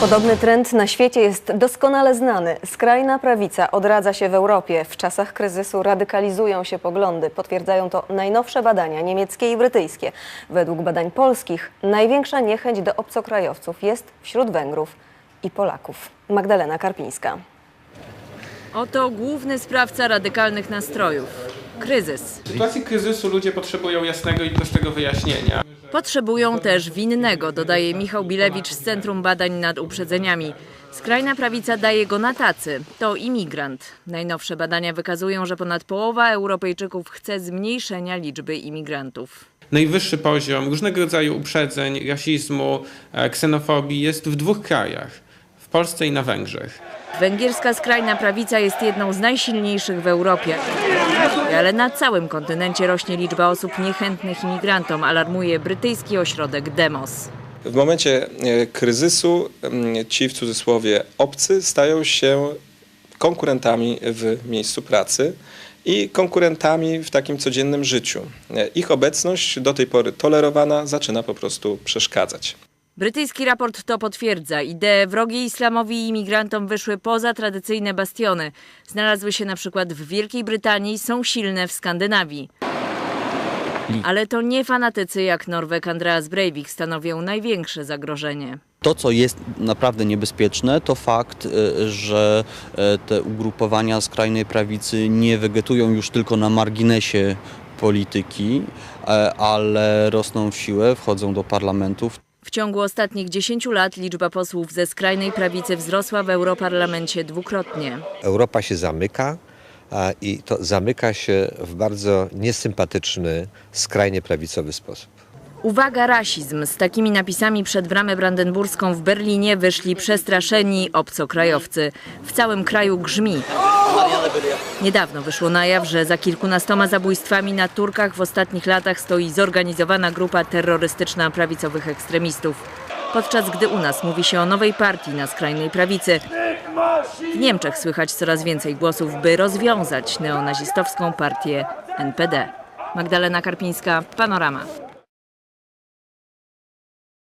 Podobny trend na świecie jest doskonale znany. Skrajna prawica odradza się w Europie. W czasach kryzysu radykalizują się poglądy. Potwierdzają to najnowsze badania niemieckie i brytyjskie. Według badań polskich największa niechęć do obcokrajowców jest wśród Węgrów i Polaków. Magdalena Karpińska. Oto główny sprawca radykalnych nastrojów kryzys. W sytuacji kryzysu ludzie potrzebują jasnego i prostego wyjaśnienia. Potrzebują też winnego, dodaje Michał Bilewicz z Centrum Badań nad Uprzedzeniami. Skrajna prawica daje go na tacy. To imigrant. Najnowsze badania wykazują, że ponad połowa Europejczyków chce zmniejszenia liczby imigrantów. Najwyższy poziom różnego rodzaju uprzedzeń, rasizmu, e, ksenofobii jest w dwóch krajach. W Polsce i na Węgrzech. Węgierska skrajna prawica jest jedną z najsilniejszych w Europie. Ale na całym kontynencie rośnie liczba osób niechętnych imigrantom, alarmuje brytyjski ośrodek Demos. W momencie e, kryzysu ci w cudzysłowie obcy stają się konkurentami w miejscu pracy i konkurentami w takim codziennym życiu. E, Ich obecność do tej pory tolerowana zaczyna po prostu przeszkadzać. Brytyjski raport to potwierdza. Idee wrogie islamowi i imigrantom wyszły poza tradycyjne bastiony. Znalazły się na przykład w Wielkiej Brytanii, są silne w Skandynawii. Ale to nie fanatycy jak Norweg Andreas Breivik stanowią największe zagrożenie. To, co jest naprawdę niebezpieczne, to fakt, e, że e, te ugrupowania skrajnej prawicy nie wegetują już tylko na marginesie polityki, e, ale rosną w siłę, wchodzą do parlamentów. W ciągu ostatnich 10 lat liczba posłów ze skrajnej prawicy wzrosła w Europarlamencie dwukrotnie. Europa się zamyka i to zamyka się w bardzo niesympatyczny, skrajnie prawicowy sposób. Uwaga, rasizm. Z takimi napisami przed bramę brandenburską w Berlinie wyszli przestraszeni obcokrajowcy. W całym kraju grzmi. Niedawno wyszło na jaw, że za kilkunastoma zabójstwami na Turkach w ostatnich latach stoi zorganizowana grupa terrorystyczna prawicowych ekstremistów. Podczas gdy u nas mówi się o nowej partii na skrajnej prawicy, w Niemczech słychać coraz więcej głosów, by rozwiązać neonazistowską partię NPD. Magdalena Karpińska, Panorama.